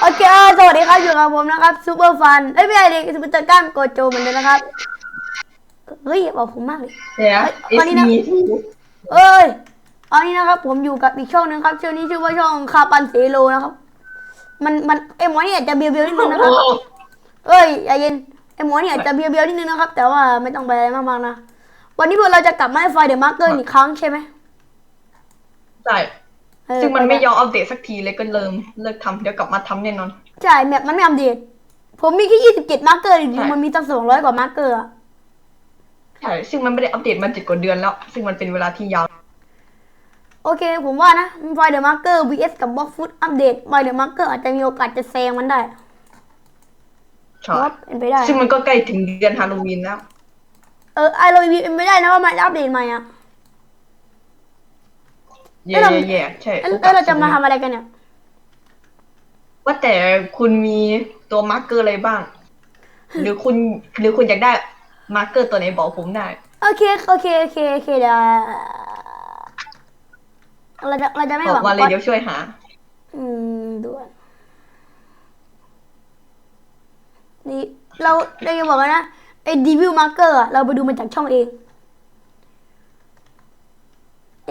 โอเคเออสวัสดีครับอยู่กับผมนะครับซูเปอร์ฟันเอ้ยไม่ใช่ดิซูเปอร์เตอร์ก้ามโกโจเหมือนเดิมนะครับ เฮ้ยบอกผมมากเลยเดี๋ยวเฮ้ยวันนี้นะ SE เอ้ยอันนี้นะครับ ผมอยู่กับอีกช่องหนึงครับช่องนี้ชื่อว่าช่องคาปันเซโลนะครับ มันมันไอหมอนี่อาจจะเบียวๆนิดนึงนะครับโอ้เอ้ยอย่าเย็นไอหมอนี่อาจจะเบียวๆนิดนึงนะครับ แต่ว่าไม่ต้องไปอะไรมากๆนะวันนี้พวกเราจะกลับมาให้ไฟเดอะมาร์เกอร์อีกครั้งใช่ไหมใช่เออ ซึ่งมันไม่ยอมอัปเดตสักทีเลยก็เริ่มเลิกทำเดี๋ยวกลับมาทำแน่นอน ใช่แมปมันไม่อัปเดต ผมมีแค่ยี่สิบเจ็ดมาร์เกอร์จริใช่งๆมันมีตั้งสองร้อยกว่ามาร์เกอร์อะใช่ซึ่งมันไม่ได้อัปเดตมาเจ็ดกว่าเดือนแล้ว ซึ่งมันเป็นเวลาที่ยาว โอเค ผมว่านะไฟเดอะมาร์เกอร์ vs กับบล็อกฟุตอัปเดตไฟเดอะมาร์เกอร์อาจจะมีโอกาสจะแซงมันได้ใช่ครับเป็นไปได้ ซึ่งมันก็ใกล้ถึงเดือนฮาโลวีนแล้ว เออไอโรวีเป็นไปได้นะว่ามันจะอัปเดตใหม่อะ แย่แล้วเรา แย่ใช่แล้วแล้วเราจะมาทำอะไรกันเนี่ย ว่าแต่คุณมีตัวมาร์กเกอร์อะไรบ้าง หรือคุณหรือคุณอยากได้มาร์กเกอร์ตัวไหนบอกผมได้ โอเค โอเค โอเค โอเคเดี๋ยวเราจะ เราจะไม่บหอวักงมาเลยก๊อตเดี๋ยวช่วยหา อืมด่วนนี่ เราเราจะบอกกันนะ ไอ้ดีวิวมาร์เกอร์เราไปดูมาจากช่องเองเ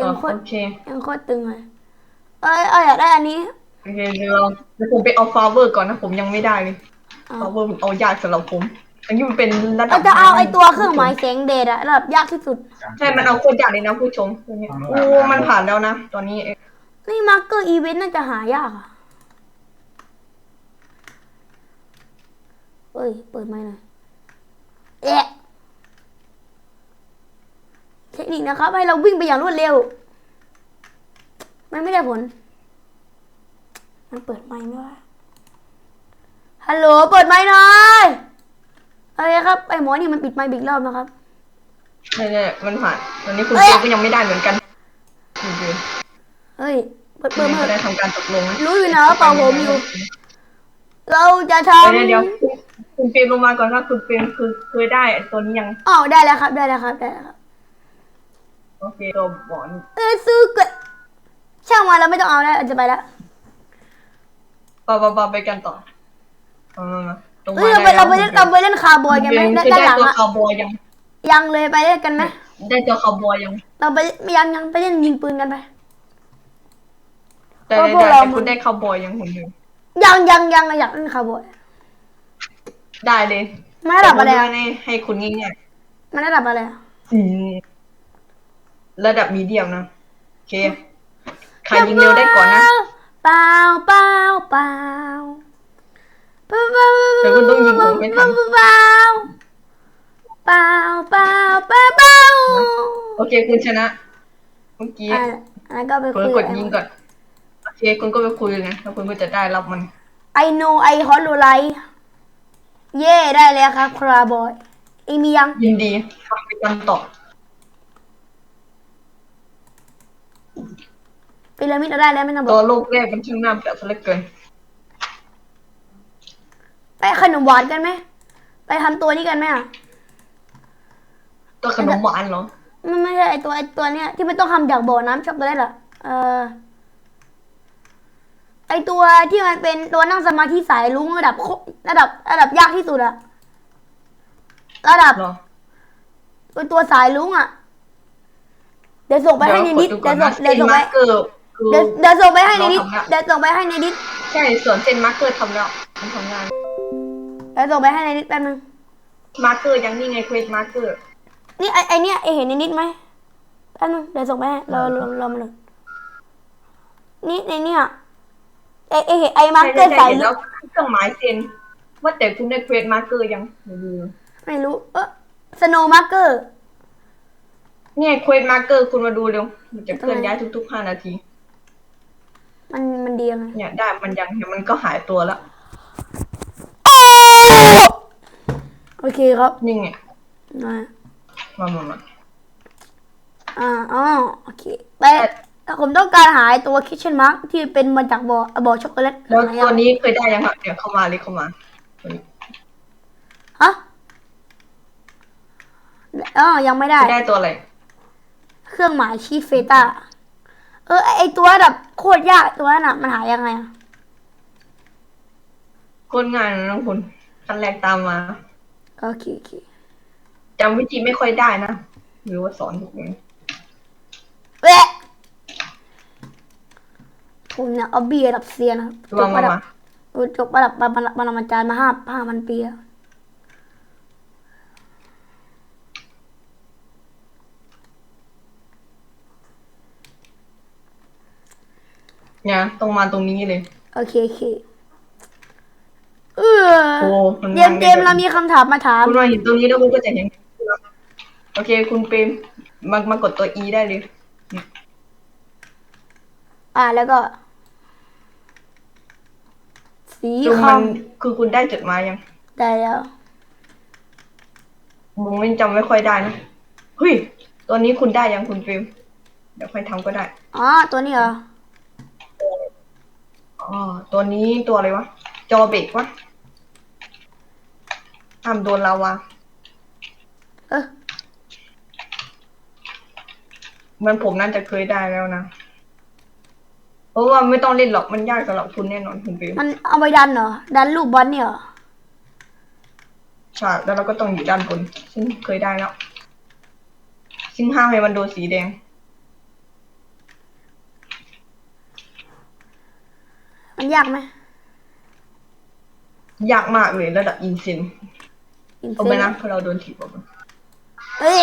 องโคตรโอเคเองโคตรตึงเลย เอ้ยเอ้ยอยากได้อันนี้ โอเคเดี๋ยวเราเดี๋ยวผมไปเอาฟลาเวอร์ก่อนนะผมยังไม่ได้เลยอ่าฟลาเวอร์มันเอายากสำหรับผม อันนี้มันเป็นระดัเราบจะเอาไอ้ตัวเครื่องหมายแสงเดชอะระดับยากที่สุด ใช่ มันเอาโคตรยากเลยนะผู้ชมตัวเนี้ยโอ้มันผ่านแล้วนะตอนนี้นี่มาร์เกอร์อีเวนต์น่าจะหายากอะเอ้ย เปิดไม่หน่อยเอ๊ะเทค นิคนะครับ ให้เราวิ่งไปอย่างรวดเร็ว มันไม่ได้ผล มันเปิดไมค์ไม่ว่าฮัลโหล เปิดไมค์หน่อยโอเคครับ ไอ้หมอนี่มันปิดไมค์บิ๊กรอบนะครับไม่ได้มันผ่านตอนนี้คุณเอ้ยเจก็ยังไม่ได้เหมือนกันโอเคเฮ้ย เปิดเปิดมาไม่ได้ทำการตกลงนะรู้อยู่นะว่าเป่าผมอยู่ เราจะทเดี๋ยวเดี๋ยวคุณคุณเปรมลงมาก่อนว่าคุณเปรมคือเคยได้ตัวนี้ยังำอ๋อได้แล้วครับ ได้แล้วครับ ได้แล้วครับ โอเคตัวบอนเออซื้อเกะช่างมาเราไม่ต้องเอาแล้วอาจจะไปแล้วปะปะปะไปกันต่อมามามาตรงเอ้มายเราไปได้เราไปแล้วเล่นเราไปเล่นคาร์บอยกันไหมคุณด้านเปรมด้านหลังเคยได้ตัวอะคาวบอยยังยังเลยไปเล่นกันไหมได้ตัวคาวบอยยังเราไปยังยังไปเล่นยิงปืนกันไปแต่เพราะพวกแต่เราแต่มันคุณได้คาวบอยยังผมอยู่ยังยังยังอยากเล่นคาร์บอยได้เลยมันระดับอะไรแต่ผมอะไม่ได้ให้คุณง่ายๆมันระดับอะไรอะอืม ระดับมีเดียมนะโอเคใครยิงเร็วได้ก่อนนะเปล่าเปล่าเปล่าเปล่าเปล่าเดี๋ยวคุณต้องยิงผมไม่ทันเปล่าเปล่าเปล่าเปล่าเปล่าโอเคคุณชนะ เมื่อกี้อะอันนั้นก็ไปคุณคุยกดยิงก่อนโอเคคุณก็ไปคุยเลยแล้วคุณก็จะได้รับมันไอโนไอฮอลโลไลเย่ได้แล้วครับคราบอยเองมียังยินดีไปกันต่อ พีระมิดเราได้แล้วไม่ต้องบตัอวกโลกแรกมันช่างน่าเบื่อซะเหลือเกินไปขนมหวานกันไหมไปทำตัวนี้กันไหมอะตัวขนมหวานเหรอมันไม่ใช่ไอตัวไอตัวเนี้ยที่ไม่ต้องทำจากบ่อน้ำช็อกโกแลตอะเออไอตัวที่มันเป็นตัวนั่งสมาธิสายลุงระดับโคระดับ ระดับยากที่สุดอะระดับ เหรอตัวตัวสายลุงอะเดี๋ยวส่งไปให้ในนิดกเดี๋ยวนะส่งเดี๋ยวเส้นส่งไป มาร์กเกอร์ คือเดี๋ยวเดี๋ยวส่งไปให้ในนิดเราทำแล้วเดี๋ยวส่งไปให้ในนิดใช่ส่วนเส้นมาร์กเกอร์ทำแล้วมันทำงานเดี๋ยวส่งไปให้ในนิดแป๊บนึงมาร์กเกอร์ยังนี่ไงเควสมาร์กเกอร์นี่ไอไอเนี้ยไอเห็นในนิดไหมแป๊บนึงเดี๋ยวส่งไปให้เราเราเรามาเลยนี่ในเนี้ยไอไอเห็นไอมาร์เกอร์สายเห็นลุแล้วงเครื่องหมายเซนว่าแต่คุณได้เควสมาร์กเกอร์ยังไม่รู้ไม่รู้เออสโนว์มาร์เกอร์เนี่ยเควสมาร์กเกอร์คุณมาดูเร็วมันจะเคลื่อนย้ายทุกๆห้านาที มันมันดียังไงเนี่ยได้มันยังเห็นมันก็หายตัวแล้วโอเคครับนี่ไงนะมามามาอ่าอ๋อโอเคแต่ถ้าผมต้องการหาไอ้ตัวคิชเช่นมาร์กที่เป็นมาจากบ่อบ่อช็อกโกแลตแล้วหาตัยัวงนี้เคยได้ยังครับเดี๋ยวเข้ามาเลยเข้ามาตัวนี้ฮะอ๋อยังไม่ได้ เคยได้ตัวอะไร เครื่องหมายชีเฟต้าเออไอไอตัวแบบ โคตรยากตัวนั้นอะ มันหายังไงอะคนงานนะคุณขั้นแรกตามมาโอเคโอเคจำวิธีไม่ค่อยได้นะหรือว่าสอนถูกไหมเอ๊ะผมเนี่ยเอาเบียร์ระดับเซียนนะครับจมาบมาระดับมาเออจบระดับปรมาปรมาจารย์มาห้าห้าพันปีแล้ว เนี่ยต้องมาตรงนี้เลย โอเคโอเคเออโอ้มันเจมส์เจมส์ง่ายเรามีคำถามมาถามคุณมาเห็นตรงนี้แล้วคุณก็จะเห็น โอเค คุณเปรมมามากดตัว E ได้เลยอ่าแล้วก็ สีคือคมันคือคุณได้จดหมายยังำได้แล้วมึงไม่จำไม่ค่อยได้นะเฮ้ยตัวนี้คุณได้ยังคุณเปรมเดี๋ยวค่อยทำก็ได้ อ๋อ ตัวนี้เหรอ อ๋อตัวนี้ตัวอะไรวะ จอเบรกวะทำโดนลาวาเออมันผมน่าจะเคยได้แล้วนะ เพราะว่าไม่ต้องเล่นหรอกมันยากสำหรับคุณแน่นอนคุณเปรมมันเอาไปดันเหรอ ดันลูกบอลเนี่ยเหรอใช่แล้วเราก็ต้องอยู่ด้านบนซึ่งเคยได้แล้วซึ่งห้ามให้มันโดนสีแดง มันยากไหมยากมากเลยระดับอินซินอินเอาเซไปนนะเพราะเราโดนถีบออกมาเอ้ย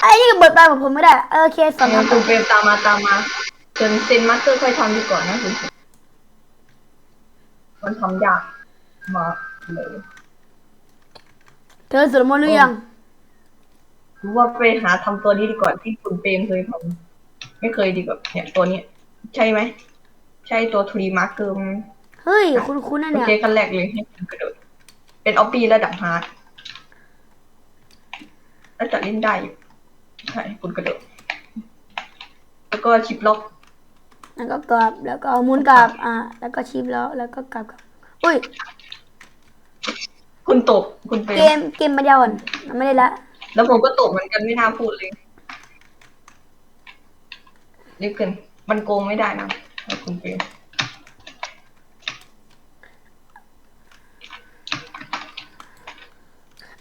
ไอ้นี่ก็เบิดไปของผมไม่ได้เออโอเคสอนงั้นทำคุณเปรมตามมาตามมาจนเซนมาสเตอร์ค่อยทำดีก่อนนะคุณมันทำยากมากเลย เธอสวดมนต์หรือยัง รู้ว่าไปหาทำตัวนี้ดีกว่าที่คุณเปรมเคยทำไม่เคยดีกว่าเนี่ยตัวนี้ใช่ไหม ใช่ตัวทรีมาร์เกอร์ไหมเฮ้ย คุณคุณนั่นโอเนี่ย เคขั้นแรกเลยให้คุณกระโดดเป็นออปปี้ระดับฮาร์ดแล้วจะเล่นได้อยู่ใช่คุณกระโดดแล้วก็ชิปล็อกแล้วก็กลับแล้วก็เอาหมุนกลับ อ่าแล้วก็ชิปแล้ว แล้วก็กลับกลับอุ้ย คุณตกคุณเป็น เกม เกมมันยาวอ่อนมันไม่ได้ละ แล้วผมก็ตกเหมือนกันไม่น่าพูดเลยรีบขึ้นมันโกงไม่ได้นะ ถ้าคุณเป็น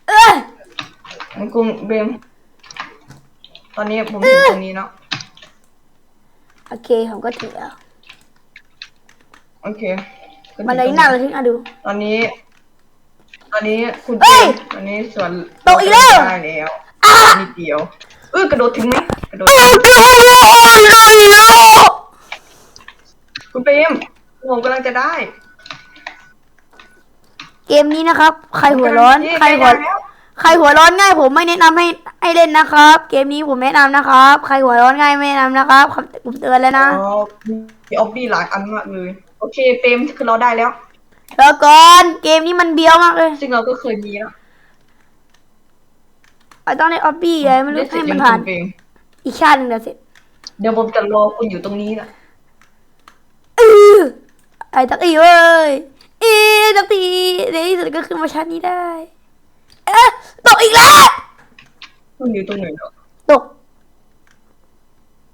เอ้ยมันโกงเบม ตอนนี้ผมถึงตรงนี้เนาะ โอเคผมก็ถึงแล้วโอเคก็ถึงมันเลยหน้าเลยทิ้งอะดู ตอนนี้ ตอนนี้คุณเอ้เจยมตอนนี้ส่วนตกอีกแล้ว ได้แล้วนิดเดียว เออกระโดดถึงไหมกระโดด คุณเปรมผมกำลังจะได้เกมนี้นะครับ ใครหัวร้อน ใครหัวได้แล้วใครหัวร้อนง่าย ผมไม่แนะนำให้ให้เล่นนะครับ เกมนี้ผมแนะนำนะครับ ใครหัวร้อนง่ายไม่แนะนำนะครับคำผมเตือนแล้วนะอ๋อมีออบบี้หลายอันมากเลย โอเคเปรมคือเราได้แล้วแล้วก่อนเกมนี้มันเบี้ยวมากเลย ซึ่งเราก็เคยมีแล้วไอ้ต้องในออบบี้เลยไม่รู้ได้เสร็ให้จมัยันงผ่านคุณเปรมอีกชาติหนึ่งเดี๋ยวเสร็จ เดี๋ยวผมจะรอคุณอยู่ตรงนี้นะเออ ไอ้ตักอีเว้ยเอ๊ะตักทีในที่สุดก็ขึ้นมาชั้นนี้ได้ เอ๊ะตกอีกแล้วคุณอยู่ตรงไหนเนาะตก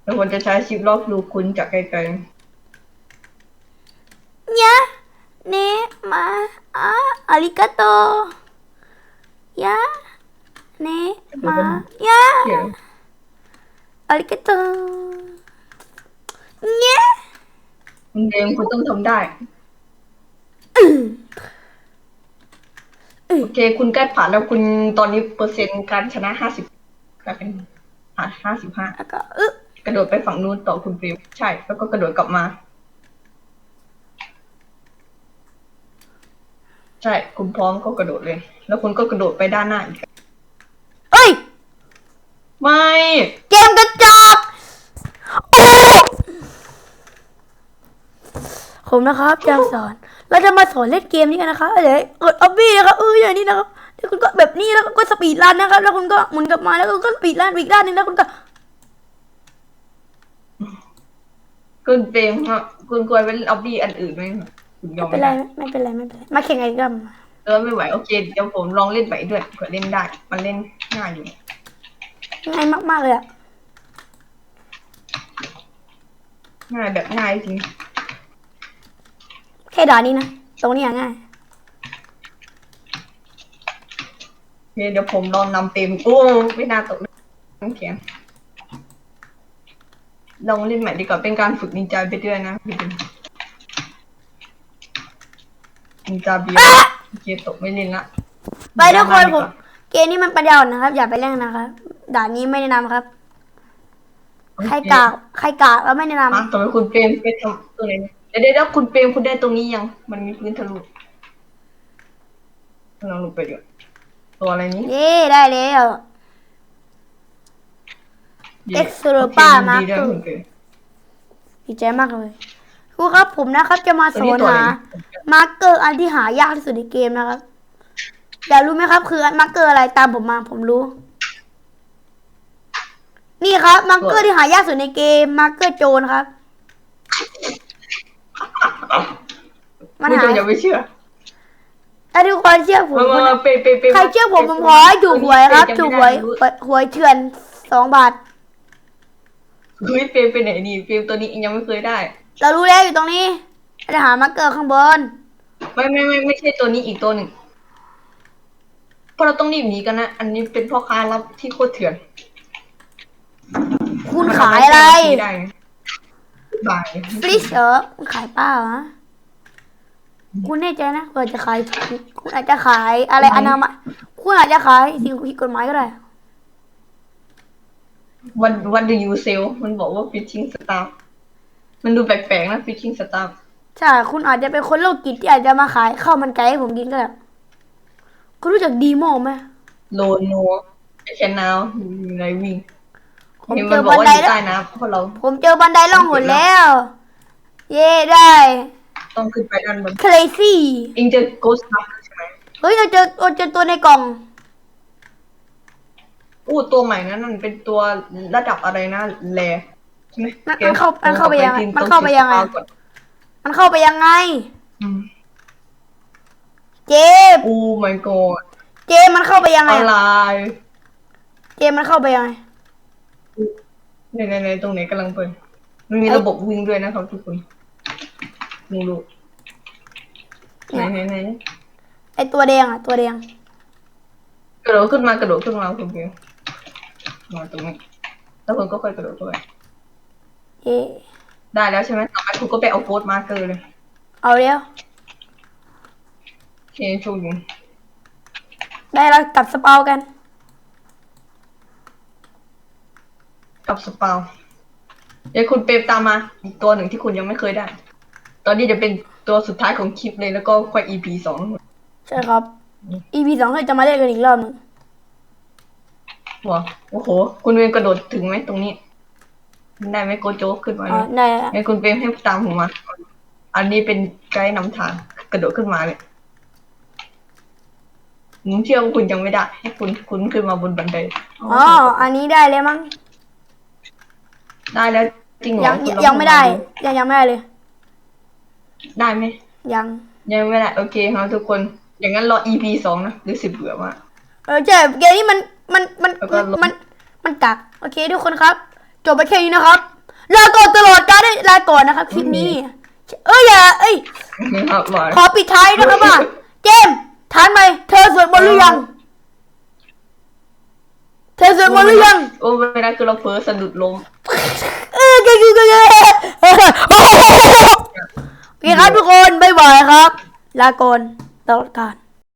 แล้วผมจะใช้ชิปลอกดูคุณจากไกลเนี่ยเนมาอาอาริกาโตยะเนมายะๆเดี๋ยวอาริกาโตเนี่ย คุณเปรมคุณต้องทำได้ โอเค คุณใกล้ผ่านแล้วคุณตอนนี้เปอร์เซ็นต์การชนะห้าสิบกลายเป็นผ่านห้าสิบห้าแล้วก็อึ๊ะกระโดดไปฝั่งนู้นต่อคุณฟิวใช่ แล้วก็กระโดดกลับมา ใช่ คุณพร้อมก็กระโดดเลย แล้วคุณก็กระโดดไปด้านหน้าอีก เอ้ย ไม่ เกมกระจอกโอ้ ผมนะครับจะสอน เราจะมาสอนเล่นเกมนี้กันนะครับเดี๋ยวกดออบบี้นะครับเอออย่างนี้นะครับเดี๋ยวคุณก็แบบนี้แล้วก็สปีดรันนะครับ แล้วคุณก็หมุนกลับมาแล้วคุณก็สปีดรันไปอีกด้านหนึงแล้วคุณก็ คุณเฟรมฮะคุณควรไปเล่นออบบี้อันอื่นไหมคุณยอไม่มเป็นไม่ไรได้ไม่เป็นไรไม่เป็นไรมาแข่งไอ้กัมเออไม่ไหวโอเคเดี๋ยวผมลองเล่นไปด้วยเผื่อเล่นได้ มันเล่นง่ายอยู่ง่ายมากๆเลยอะง่ายแบบง่ายจริง แค่ด่านนี้นะ ตรงนี้อย่างง่ายโอเคเดี๋ยวผมลองนำเต็มโอ้ไม่น่าตกน้ำแข็งลองเล่นใหม่ดีกว่าเป็นการฝึกนินจาไปด้วยนะนินจาเบียร์โอเคตกไม่เล่นละไปทุกคนผมเกมนี้มันปัญญาอ่อนนะครับ อย่าไปเล่นนะครับด่านนี้ไม่แนะนำครับ ใครกากใครกากแล้วไม่แนะนำอะต่อไปคุณเปรมไปทำตัวไหน เนี่ยเดี๋ยวเดี๋ยวแล้วคุณเปรมคุณได้ตรงนี้ยัง มันมีพื้นทะลุลองลงไปดูตัวอะไรนี้เย้ได้แล้วดี Extropa โอเคนดีด้วย Marker คุณเปรมดีใจมากเลยครูครับผมนะครับ จะมาสตัวอนี้นตัวไหนหามาร์กเกอร์อันที่หายากที่สุดในเกมนะครับอยากรู้ไหมครับ คือมาร์กเกอร์อะไรตามผมมาผมรู้ นี่ครับมาร์กเกอร์ที่หายากสุดในเกมมาร์กเกอร์โจรครับ มันไม่หาต้อยงอย่าไปเชื่อถ้าทุกคนเชื่อผมมาคนมาเปรมเปรมเปรมใครเชื่อผมผมขอให้ถูกหวยครับเปมถูกจำหวยไม่ได้รู้หวยหวยเถื่อนสองบาทเฮ้ยเปรมไปไหนนี่เปรมตัวนี้ยังไม่เคยได้ เรารู้แล้วอยู่ตรงนี้จะหามาร์กเกอร์ข้างบน ไม่ไม่ไม่ไม่ใช่ตัวนี้อีกตัวหนึ่งเพราะเราต้องรีบหนีกันนะอันนี้เป็นพ่อค้ารับที่โคตรเถื่อน คุณขายอะไรมันเาว้ใช้ได้ไงบายฟลิชเหรอคุณขายเปล่าฮะ คุณแน่ใจนะว่าจะขายคุณอาจจะขายอะไรอนามัยคุณอาจจะขายสิ่งผิดกฎหมายก็ได้ วันวันดูยูเซลมันบอกว่าฟิชชิงสตาร์มันดูแปลกๆนะฟิชชิงสตาร์ใช่ คุณอาจจะเป็นคนโรคจิตที่อาจจะมาขายข้าวมันไก่ให้ผมกินก็ได้คุณรู้จักดีโมไหมโลโนแคนนาวไงวิ่งผมเห็นเจมันอบอกบันว่าไดอยู่แล้วใต้น้ำเพราะเราผมเจอบันไดล่องหนแล้ว เย่ได้ ต้องขึ้นไปด้านบน crazy เองเจอโกสต์ใช่ไหมเฮ้ยเราเจอเราเจอตัวในกล่อง อู้ตัวใหม่นั้นมันเป็นตัวระดับอะไรนะแลใช่ไหมมันมันเข้ามันเข้าไปยังไงต้องมันเข้าไปยังไงก่อนมันเข้าไปยังไงอืมเจมอู้ my god เจมมันเข้าไปยังไงอะไรเจมมันเข้าไปยังไงในในในตรงไหนกำลังเปิดมันมีระบบวิ่งด้วยนะครับทุกคน มึงดูไหนไหนไหนไอตัวแดงอะ ตัวแดง กระโดดขึ้นมากระโดดขึ้นมาคุณเพียวมาตรงนี้แล้วคุณก็ค่อยกระโดดเข้าไปเย่ได้แล้วใช่ไหมต่อไปคุณก็ไปเอาโค้ดมาร์เกอร์เลยเอาเร็วโอเคโชคดีได้แล้วกลับสปาวกัน กับสปาวเดี๋ยวคุณเปรมตามมา อีกตัวหนึ่งที่คุณยังไม่เคยได้ ตอนนี้จะเป็นตัวสุดท้ายของคลิปเลยแล้วก็ค่อย EP สองใช่ครับ EP สองเราจะมาเล่นกันอีกรอบหนึงว้าวโอ้โห คุณเวมกระโดดถึงไหมตรงนี้ ได้ไหมโกโจขึ้นมาอ๋อเนี่ยได้แล้วให้คุณเปรมให้ตามผมมา อันนี้เป็นไกด์นำทางกระโดดขึ้นมาเลยผมเชื่อว่าคุณยังไม่ได้ ให้คุณคุณขึ้นมาบนบันไดอ๋อ อันนี้ได้เลยมั้ง ได้แล้วจริงเหรอยังคุณลอยังไม่ได้ ขึ้นยังยังไม่ได้เลย ได้ไหม ยังยังไม่ได้โอเคครับทุกคน อย่างนั้นรอ EP สองนะหรือสิบเบื่อมาก เออใช่เกมนี้มันมันมันแล้วก็ลงมันมันกักโอเคทุกคนครับ จบไปแค่นี้นะครับลาก่อนตลอดการได้ลาก่อนนะครับคลิปนี้ เอ้ยอย่าเอ้ย นะครับบอยขอปิดท้ายนะครับว่าเจมส์ทานไหมเธอสวดมนต์หรือยัง เธอสวดมนต์หรือยัง โอ้ไม่ได้คือเราเผลอสะดุดล้มเออเกคือเกคือโอ เคครับทุกคน บ๊ายบายครับ ลาก่อนตลอดกาล